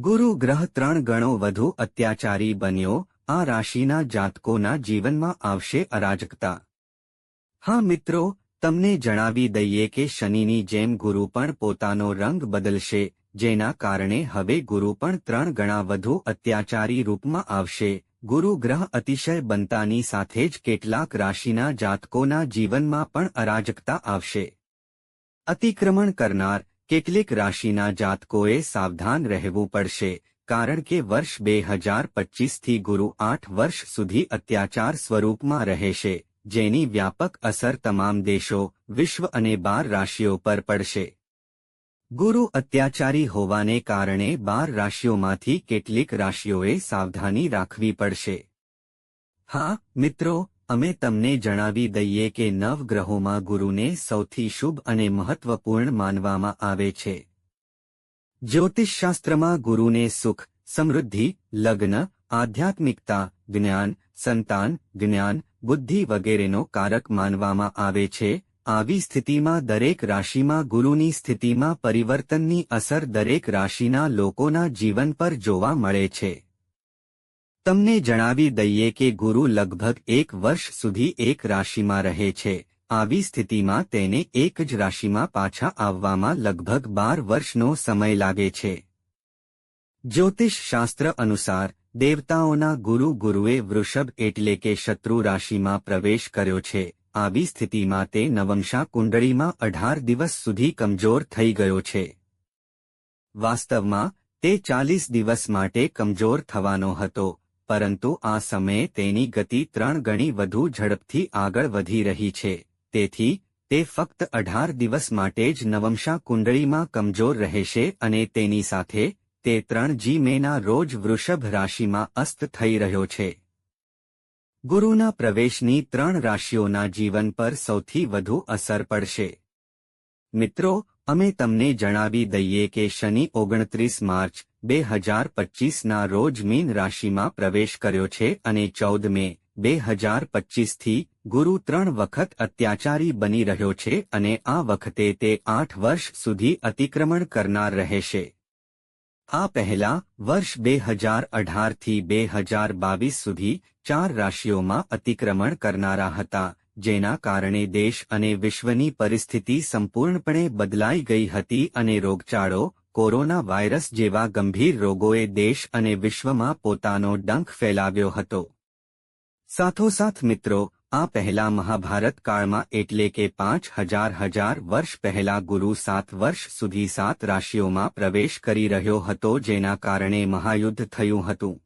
ગુરુ ગ્રહ ત્રણ ગણો વધુ અત્યાચારી બન્યો, આ રાશિના જાતકોના જીવનમાં આવશે અરાજકતા. હા મિત્રો, તમને જણાવી દઈએ કે શનિની જેમ ગુરુ પણ પોતાનો રંગ બદલશે, જેના કારણે હવે ગુરુ પણ ત્રણ ગણા વધુ અત્યાચારી રૂપમાં આવશે. ગુરુ ગ્રહ અતિશય બનતાની સાથે જ કેટલાક રાશિના જાતકોના જીવનમાં પણ અરાજકતા આવશે. અતિક્રમણ કરનાર કેટલીક રાશિના જાતકોએ સાવધાન રહેવું પડશે, કારણ કે વર્ષ બે હજાર પચીસથી ગુરુ આઠ વર્ષ સુધી અત્યાચાર સ્વરૂપમાં રહેશે, જેની વ્યાપક અસર તમામ દેશો, વિશ્વ અને બાર રાશિઓ પર પડશે. ગુરુ અત્યાચારી હોવાને કારણે બાર રાશિઓમાંથી કેટલીક રાશિઓએ સાવધાની રાખવી પડશે. હા, મિત્રો અમે તમને જણાવી દઈએ કે નવગ્રહોમાં ગુરુને સૌથી શુભ અને મહત્વપૂર્ણ માનવામાં આવે છે. જ્યોતિષશાસ્ત્રમાં ગુરુને સુખ, સમૃદ્ધિ, લગ્ન, આધ્યાત્મિકતા, જ્ઞાન, સંતાન, જ્ઞાન, બુદ્ધિ વગેરેનો કારક માનવામાં આવે છે. આવી સ્થિતિમાં દરેક રાશિમાં ગુરુની સ્થિતિમાં પરિવર્તનની અસર દરેક રાશિના લોકોના જીવન પર જોવા મળે છે. તમને જણાવી દઈએ કે ગુરુ લગભગ એક વર્ષ સુધી એક રાશિમાં રહે છે. આવી સ્થિતિમાં તેને એક જ રાશિમાં પાછા આવવામાં લગભગ બાર વર્ષનો સમય લાગે છે. જ્યોતિષ શાસ્ત્ર અનુસાર, દેવતાઓના ગુરુ ગુરુએ વૃષભ એટલે કે શત્રુ રાશિમાં પ્રવેશ કર્યો છે. આવી સ્થિતિમાં તે નવંશા કુંડળીમાં અઢાર દિવસ સુધી કમજોર થઈ ગયો છે. વાસ્તવમાં, તે ચાલીસ દિવસ માટે કમજોર થવાનો હતો. પરંતુ આ સમયે તેની ગતિ ત્રણ ગણી વધુ ઝડપથી આગળ વધી રહી છે. તેથી, તે ફક્ત અઢાર દિવસ માટે જ નવમશા કુંડળીમાં કમજોર રહેશે અને તેની સાથે, તે ત્રણ જી મેના રોજ વૃષભ રાશિમાં અસ્ત થઈ રહ્યો છે. ગુરુના પ્રવેશની ત્રણ રાશિઓના જીવન પર સૌથી વધુ અસર પડશે. મિત્રો અમે તમને જણાવી દઈએ કે શનિ ઓગણત્રીસ માર્ચ, બે હજાર પચીસના રોજ મીન રાશિમાં પ્રવેશ કર્યો છે અને ચૌદ મે, બે હજાર પચીસથી ગુરુ ત્રણ વખત અત્યાચારી બની રહ્યો છે અને આ વખતે તે આઠ વર્ષ સુધી અતિક્રમણ કરનાર રહેશે. આ પહેલા વર્ષ બે હજાર અઢારથી બે હજાર બાવીસ સુધી ચાર રાશિઓમાં અતિક્રમણ કરનારા હતા. જેના કારણે દેશ અને વિશ્વની પરિસ્થિતિ સંપૂર્ણપણે બદલાઈ ગઈ હતી અને રોગચાળો, કોરોના વાયરસ જેવા ગંભીર રોગોએ દેશ અને વિશ્વમાં પોતાનો ડંખ ફેલાવ્યો હતો. સાથોસાથ મિત્રો, આ પહેલા મહાભારત કાળમાં એટલે કે પાંચ હજાર હજાર વર્ષ પહેલા ગુરુ સાત વર્ષ સુધી સાત રાશિઓમાં પ્રવેશ કરી રહ્યો હતો જેના કારણે મહાયુદ્ધ થયું હતું.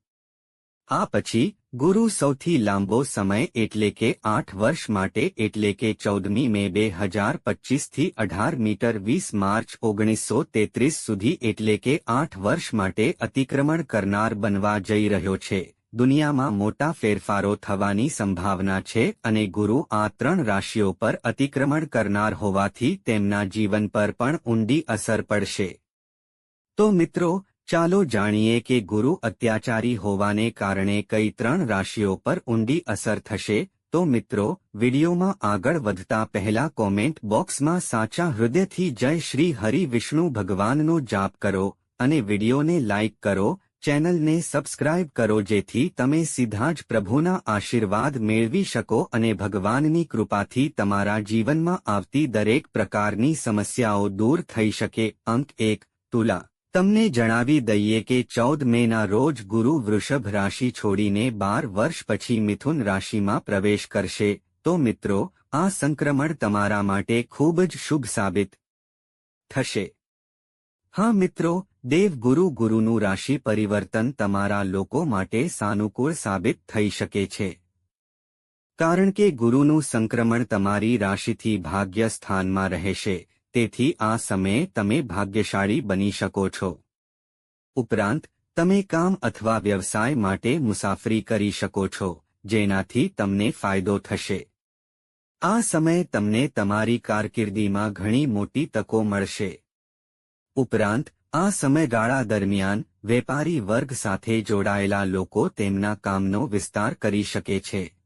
આ પછી ગુરુ સૌથી લાંબો સમય એટલે કે આઠ વર્ષ માટે એટલે કે ચૌદમી મે બે હજાર પચીસથી અઢાર મીટર વીસ માર્ચ ઓગણીસો તેત્રીસ સુધી એટલે કે આઠ વર્ષ માટે અતિક્રમણ કરનાર બનવા જઈ રહ્યો છે. દુનિયામાં મોટા ફેરફારો થવાની સંભાવના છે અને ગુરુ આ ત્રણ રાશિઓ પર અતિક્રમણ કરનાર હોવાથી તેમના જીવન પર પણ ઊંડી અસર પડશે. તો મિત્રો ચાલો જાણીએ કે ગુરુ અત્યાચારી હોવાને કારણે કઈ ત્રણ રાશિઓ પર ઊંડી અસર થશે? તો મિત્રો, વિડીયોમાં આગળ વધતા પહેલા કોમેન્ટ બોક્સમાં સાચા હૃદયથી જય શ્રી હરિ વિષ્ણુ ભગવાનનો જાપ કરો અને વિડીયોને લાઇક કરો, ચેનલને સબસ્ક્રાઇબ કરો જેથી તમે સીધા જ પ્રભુના આશીર્વાદ મેળવી શકો અને ભગવાનની કૃપાથી તમારા જીવનમાં આવતી દરેક પ્રકારની સમસ્યાઓ દૂર થઈ શકે. અંક એક, તુલા તમને જણાવી દઈએ કે ચૌદ મેના રોજ ગુરુ વૃષભ રાશિ છોડીને બાર વર્ષ પછી મિથુન રાશિમાં પ્રવેશ કરશે. તો મિત્રો, આ સંક્રમણ તમારા માટે ખૂબ જ શુભ સાબિત થશે. હા મિત્રો, દેવ ગુરુ ગુરુનું રાશિ પરિવર્તન તમારા લોકો માટે સાનુકૂળ સાબિત થઈ શકે છે. કારણ કે ગુરુનું સંક્રમણ તમારી રાશિથી ભાગ્ય સ્થાનમાં રહેશે. તેથી આ સમયે તમે ભાગ્યશાળી બની શકો છો. ઉપરાંત, તમે કામ અથવા વ્યવસાય માટે મુસાફરી કરી શકો છો, જેનાથી તમને ફાયદો થશે. આ સમયે તમને તમારી કારકિર્દીમાં ઘણી મોટી તકો મળશે. ઉપરાંત, આ સમયગાળા દરમિયાન, વેપારી વર્ગ સાથે જોડાયેલા લોકો તેમના કામનો વિસ્તાર કરી શકે છે.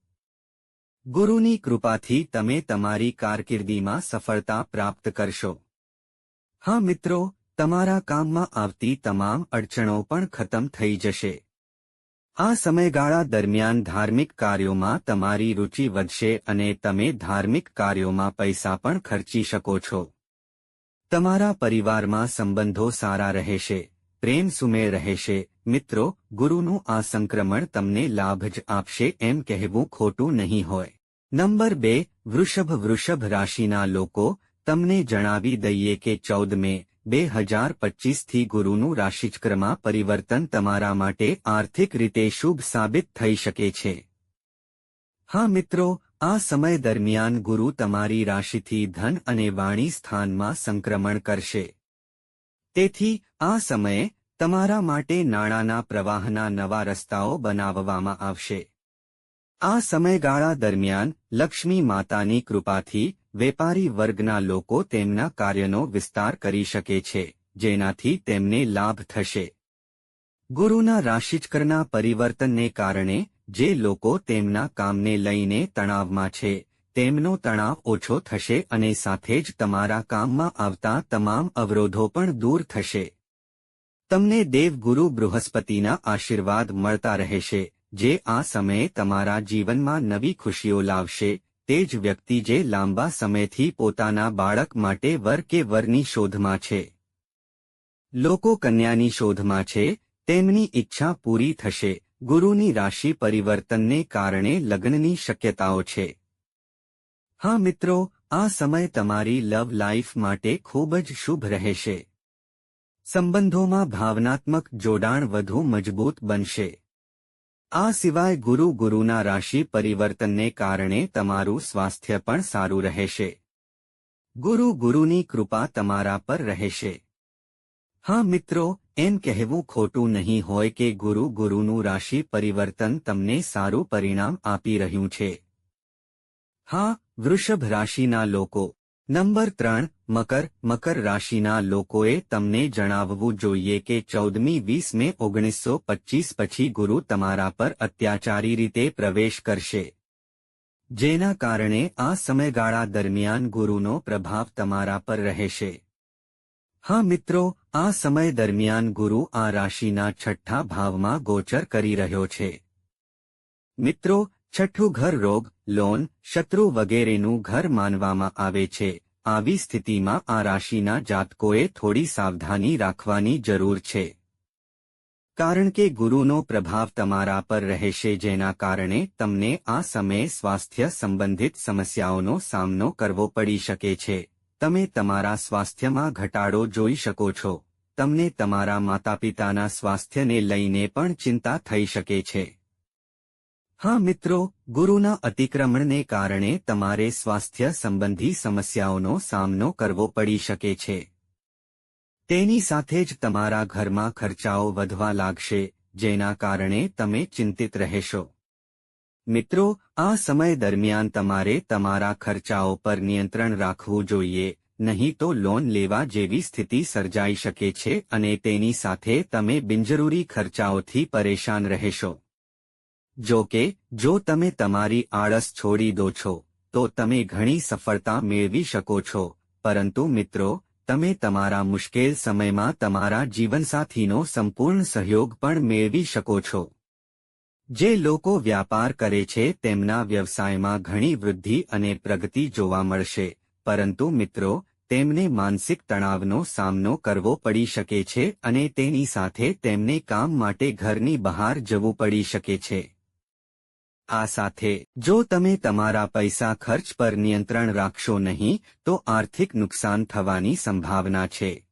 ગુરુની કૃપાથી તમે તમારી કારકિર્દીમાં સફળતા પ્રાપ્ત કરશો. હા મિત્રો, તમારા કામમાં આવતી તમામ અડચણો પણ ખતમ થઈ જશે. આ સમયગાળા દરમિયાન ધાર્મિક કાર્યોમાં તમારી રુચિ વધશે અને તમે ધાર્મિક કાર્યોમાં પૈસા પણ ખર્ચી શકો છો. તમારા પરિવારમાં સંબંધો સારા રહેશે, પ્રેમ સુમેળ રહેશે. મિત્રો, ગુરુનું આ સંક્રમણ તમને લાભ જ આપશે એમ કહેવું ખોટું નહીં હોય. નંબર બે, વૃષભ વૃષભ રાશિના લોકો, તમને જણાવી દઈએ કે ચૌદ મે, બે હજાર પચીસથી ગુરુનું રાશિચક્રમાં પરિવર્તન તમારા માટે આર્થિક રીતે શુભ સાબિત થઈ શકે છે. હા મિત્રો, આ સમય દરમિયાન ગુરુ તમારી રાશિથી ધન અને વાણી સ્થાનમાં સંક્રમણ કરશે. તેથી, આ સમયે તમારા માટે નાણાંના પ્રવાહના નવા રસ્તાઓ બનાવવામાં આવશે. આ સમયગાળા દરમિયાન લક્ષ્મી માતાની કૃપાથી વેપારી વર્ગના લોકો તેમના કાર્યનો વિસ્તાર કરી શકે છે, જેનાથી તેમને લાભ થશે. ગુરુના રાશિચક્રના પરિવર્તનને કારણે જે લોકો તેમના કામને લઈને તણાવમાં છે, તેમનો તણાવ ઓછો થશે અને સાથે જ તમારા કામમાં આવતા તમામ અવરોધો પણ દૂર થશે. તમને દેવગુરુ બૃહસ્પતિના આશીર્વાદ મળતા રહેશે જે આ સમયે તમારા જીવનમાં નવી ખુશીઓ લાવશે, તે જ વ્યક્તિ જે લાંબા સમયથી પોતાના બાળક માટે વર કે વરની શોધમાં છે. લોકો કન્યાની શોધમાં છે, તેમની ઈચ્છા પૂરી થશે, ગુરુની રાશિ પરિવર્તનને કારણે લગ્નની શક્યતાઓ છે. હા મિત્રો, આ સમય તમારી લવ લાઈફ માટે ખૂબ જ શુભ રહેશે. સંબંધોમાં ભાવનાત્મક જોડાણ વધુ મજબૂત બનશે. આ સિવાય ગુરુ ગુરુના રાશિ પરિવર્તનને કારણે તમારું સ્વાસ્થ્ય પણ સારું રહેશે. ગુરુ ગુરુની કૃપા તમારા પર રહેશે. હા મિત્રો, એમ કહેવું ખોટું નહીં હોય કે ગુરુ ગુરુનું રાશિ પરિવર્તન તમને સારું પરિણામ આપી રહ્યું છે. હા, વૃષભ રાશિના લોકો. નંબર ત્રણ મકર મકર રાશિના લોકોએ તમને જણાવવું જોઈએ કે ચૌદમી વીસ મે ઓગણીસો પચ્ચીસ પછી ગુરુ તમારા પર અત્યાચારી રીતે પ્રવેશ કરશે. જેના કારણે આ સમયગાળા દરમિયાન ગુરુનો પ્રભાવ તમારા પર રહેશે. હા મિત્રો, આ સમય દરમિયાન ગુરુ આ રાશિના છઠ્ઠા ભાવમાં ગોચર કરી રહ્યો છે. મિત્રો, છઠ્ઠું ઘર રોગ, લોન, શત્રુ વગેરેનું ઘર માનવામાં આવે છે. આવી સ્થિતિમાં આ રાશિના જાતકોએ થોડી સાવધાની રાખવાની જરૂર છે. કારણ કે ગુરુનો પ્રભાવ તમારા પર રહેશે જેના કારણે તમને આ સમયે સ્વાસ્થ્ય સંબંધિત સમસ્યાઓનો સામનો કરવો પડી શકે છે. તમે તમારા સ્વાસ્થ્યમાં ઘટાડો જોઈ શકો છો. તમને તમારા માતાપિતાના સ્વાસ્થ્યને લઈને પણ ચિંતા થઈ શકે છે. હા મિત્રો, ગુરુના અતિક્રમણને કારણે તમારે સ્વાસ્થ્ય સંબંધી સમસ્યાઓનો સામનો કરવો પડી શકે છે. તેની સાથે જ તમારા ઘરમાં ખર્ચાઓ વધવા લાગશે, જેના કારણે તમે ચિંતિત રહેશો. મિત્રો, આ સમય દરમિયાન તમારે તમારા ખર્ચાઓ પર નિયંત્રણ રાખવું જોઈએ, નહીં તો લોન લેવા જેવી સ્થિતિ સર્જાઈ શકે છે અને તેની સાથે તમે બિનજરૂરી ખર્ચાઓથી પરેશાન રહેશો. જો કે, જો તમે તમારી આળસ છોડી દો છો, તો તમે ઘણી સફળતા મેળવી શકો છો. પરંતુ મિત્રો, તમે તમારા મુશ્કેલ સમયમાં તમારા જીવનસાથીનો સંપૂર્ણ સહયોગ પણ મેળવી શકો છો. જે લોકો વ્યાપાર કરે છે, તેમના વ્યવસાયમાં ઘણી વૃદ્ધિ અને પ્રગતિ જોવા મળશે. પરંતુ મિત્રો, તેમને માનસિક તણાવનો સામનો કરવો પડી શકે છે અને તેની સાથે તેમને કામ માટે ઘરની બહાર જવું પડી શકે છે. આ સાથે, જો તમે તમારા પૈસા ખર્ચ પર નિયંત્રણ રાખશો નહીં, તો આર્થિક નુકસાન થવાની સંભાવના છે.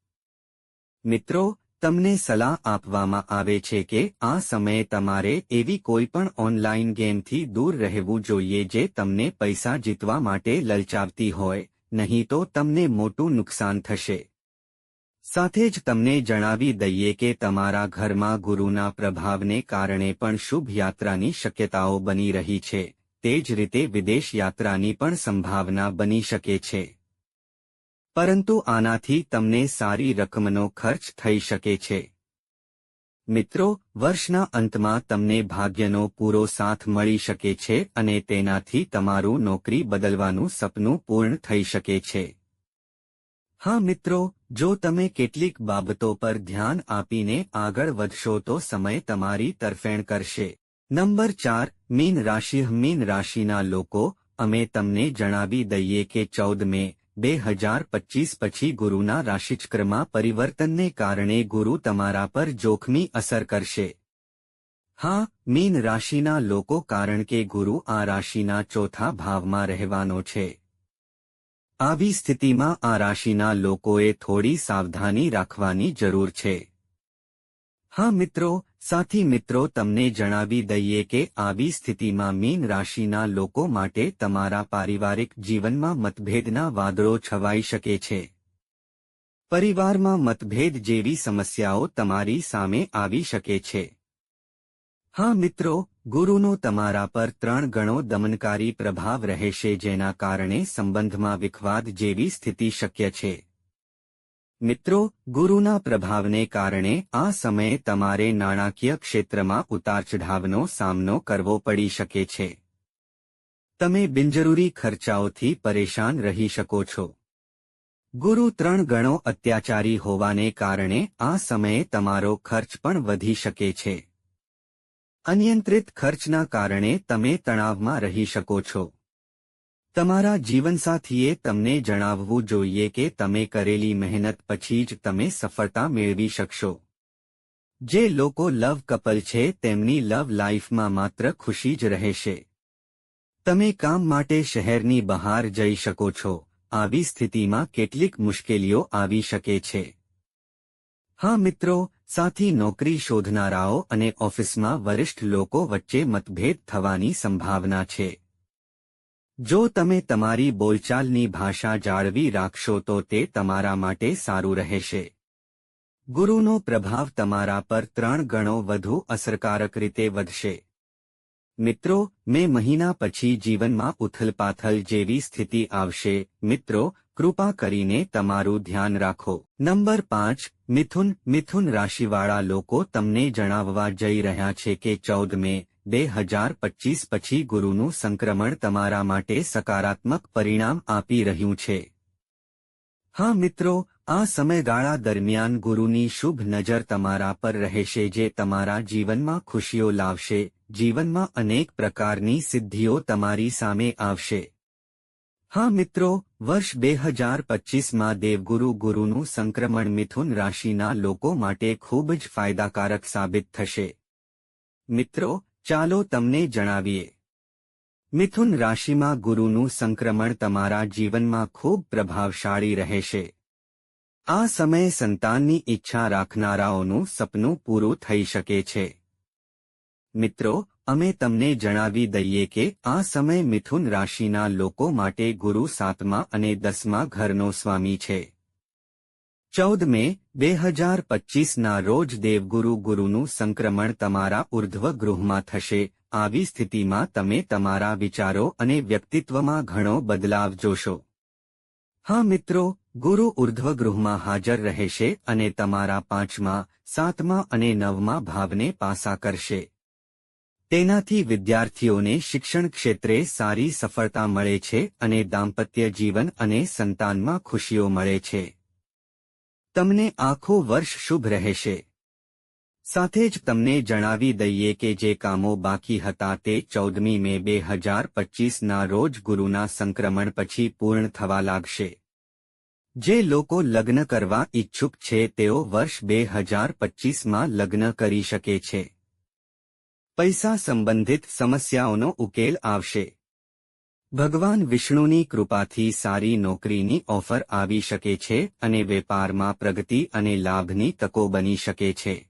મિત્રો, તમને સલાહ આપવામાં આવે છે કે આ સમયે તમારે એવી કોઈ પણ ઓનલાઈન ગેમથી દૂર રહેવું જોઈએ જે તમને પૈસા જીતવા માટે લલચાવતી હોય, નહીં તો તમને મોટું નુકસાન થશે. સાથે જ તમને જણાવી દઈએ કે તમારા ઘરમાં ગુરુના પ્રભાવને કારણે પણ શુભ યાત્રાની શક્યતાઓ બની રહી છે. તે જ રીતે વિદેશ યાત્રાની પણ સંભાવના બની શકે છે. પરંતુ આનાથી તમને સારી રકમનો ખર્ચ થઈ શકે છે. મિત્રો, વર્ષના અંતમાં તમને ભાગ્યનો પૂરો સાથ મળી શકે છે અને તેનાથી તમારું નોકરી બદલવાનું સપનું પૂર્ણ થઈ શકે છે. હા મિત્રો જો તમે કેટલીક બાબતો પર ધ્યાન આપીને આગળ વધશો તો સમય તમારી તરફેણ કરશે. નંબર ચાર, મીન રાશિ, મીન રાશિના લોકો, અમે તમને જણાવી દઈએ કે ચૌદ મે, બે હજાર પચીસ પછી ગુરુના રાશિચક્રમાં પરિવર્તનને કારણે ગુરુ તમારા પર જોખમી અસર કરશે. હા, મીન રાશિના લોકો કારણ કે ગુરુ આ રાશિના ચોથા ભાવમાં રહેવાનો છે. આવી સ્થિતિમાં આ રાશિના લોકોએ થોડી સાવધાની રાખવાની જરૂર છે. હા મિત્રો, સાથી મિત્રો, તમને જણાવી દઈએ કે આવી સ્થિતિમાં મીન રાશિના લોકો માટે તમારા પારિવારિક જીવનમાં મતભેદના વાદળો છવાઈ શકે છે. પરિવારમાં મતભેદ જેવી સમસ્યાઓ તમારી સામે આવી શકે છે. હા મિત્રો ગુરુનો તમારા પર ત્રણ ગણો દમનકારી પ્રભાવ રહેશે જેના કારણે સંબંધમાં વિખવાદ જેવી સ્થિતિ શક્ય છે. મિત્રો, ગુરુના પ્રભાવને કારણે આ સમયે તમારે નાણાકીય ક્ષેત્રમાં ઉતારચઢાવનો સામનો કરવો પડી શકે છે. તમે બિનજરૂરી ખર્ચાઓથી પરેશાન રહી શકો છો. ગુરુ ત્રણ ગણો અત્યાચારી હોવાને કારણે આ સમયે તમારો ખર્ચ પણ વધી શકે છે. અનિયંત્રિત ખર્ચના કારણે તમે તણાવમાં રહી શકો છો. તમારા જીવનસાથીએ તમને જણાવવું જોઈએ કે તમે કરેલી મહેનત પછી જ તમે સફળતા મેળવી શકશો. જે લોકો લવ કપલ છે તેમની લવ લાઈફમાં માત્ર ખુશી જ રહેશે. તમે કામ માટે શહેરની બહાર જઈ શકો છો. આવી સ્થિતિમાં કેટલીક મુશ્કેલીઓ આવી શકે છે. હા મિત્રો સાથી નોકરી શોધનારાઓ અને ઓફિસમાં વરિષ્ઠ લોકો વચ્ચે મતભેદ થવાની સંભાવના છે. જો તમે તમારી બોલચાલની ભાષા જાળવી રાખશો તો તે તમારા માટે સારું રહેશે. ગુરુનો પ્રભાવ તમારા પર ત્રણ ગણો વધુ અસરકારક રીતે વધશે. મિત્રો, મે મહિના પછી જીવનમાં ઉથલપાથલ જેવી સ્થિતિ આવશે. મિત્રો કૃપા કરીને તમારું ધ્યાન રાખો. નંબર પાંચ, મિથુન મિથુન રાશિવાળા લોકો તમને જણાવવા જઈ રહ્યા છે કે ચૌદ મે, બે હજાર પચીસ પછી ગુરુનું સંક્રમણ તમારા માટે સકારાત્મક પરિણામ આપી રહ્યું છે. હા મિત્રો, આ સમયગાળા દરમિયાન ગુરુની શુભ નજર તમારા પર રહેશે જે તમારા જીવનમાં ખુશીઓ લાવશે. જીવનમાં અનેક પ્રકારની સિદ્ધિઓ તમારી સામે આવશે. હા મિત્રો, વર્ષ બે હજાર પચીસમાં દેવગુરુ ગુરુનું સંક્રમણ મિથુન રાશિના લોકો માટે ખૂબ જ ફાયદાકારક સાબિત થશે. મિત્રો, ચાલો તમને જણાવીએ. મિથુન રાશિમાં ગુરુનું સંક્રમણ તમારા જીવનમાં ખૂબ પ્રભાવશાળી રહેશે. આ સમયે સંતાનની ઈચ્છા રાખનારાઓનું સપનું પૂરું થઈ શકે છે. મિત્રો અમે તમને જણાવી દઈએ કે આ સમય મિથુન રાશિના લોકો માટે ગુરુ સાતમા અને દસમા ઘરનો સ્વામી છે. ચૌદ મે, બે હજાર પચીસના રોજ દેવગુરુ ગુરુનું સંક્રમણ તમારા ઉર્ધ્વ ગૃહમાં થશે. આવી સ્થિતિમાં તમે તમારા વિચારો અને વ્યક્તિત્વમાં ઘણો બદલાવ જોશો. હા મિત્રો, ગુરુ ઉર્ધ્વ ગૃહમાં હાજર રહેશે અને તમારા પાંચમા, સાતમા અને નવમા ભાવને પાસા કરશે. તેનાથી વિદ્યાર્થીઓને શિક્ષણ ક્ષેત્રે સારી સફળતા મળે છે અને દાંપત્ય જીવન અને સંતાનમાં ખુશીઓ મળે છે. તમને આખો વર્ષ શુભ રહેશે. સાથે જ તમને જણાવી દઈએ કે જે કામો બાકી હતા તે ચૌદમી મે બે હજાર પચીસના રોજ ગુરુના સંક્રમણ પછી પૂર્ણ થવા લાગશે. જે લોકો લગ્ન કરવા ઇચ્છુક છે તેઓ વર્ષ બે હજાર પચીસમાં લગ્ન કરી શકે છે. પૈસા સંબંધિત સમસ્યાઓનો ઉકેલ આવશે. ભગવાન વિષ્ણુની કૃપાથી સારી નોકરીની ઓફર આવી શકે છે અને વેપારમાં પ્રગતિ અને લાભની તકો બની શકે છે.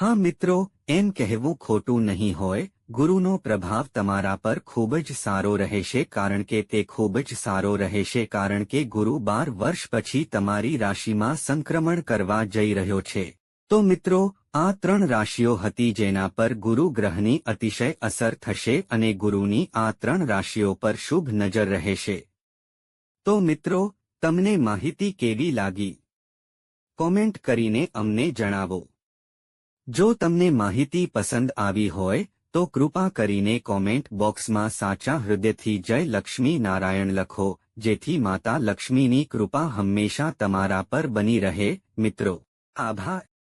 હા મિત્રો, એમ કહેવું ખોટું નહીં હોય, ગુરુનો પ્રભાવ તમારા પર ખૂબ જ સારો રહેશે કારણ કે તે ખૂબ જ સારો રહેશે કારણ કે ગુરુ બાર વર્ષ પછી તમારી રાશિમાં સંક્રમણ કરવા જઈ રહ્યો છે. તો મિત્રો, આ ત્રણ રાશિઓ હતી જેના પર ગુરુ ગ્રહની અતિશય અસર થશે અને ગુરુની આ ત્રણ રાશિઓ પર શુભ નજર રહેશે. તો મિત્રો, તમને માહિતી કેવી લાગી? કોમેન્ટ કરીને અમને જણાવો. જો તમને માહિતી પસંદ આવી હોય, તો કૃપા કરીને કોમેન્ટ બોક્સમાં સાચા હૃદયથી જય લક્ષ્મી નારાયણ લખો, જેથી માતા લક્ષ્મીની કૃપા હંમેશા તમારા પર બની રહે, મિત્રો. આભાર.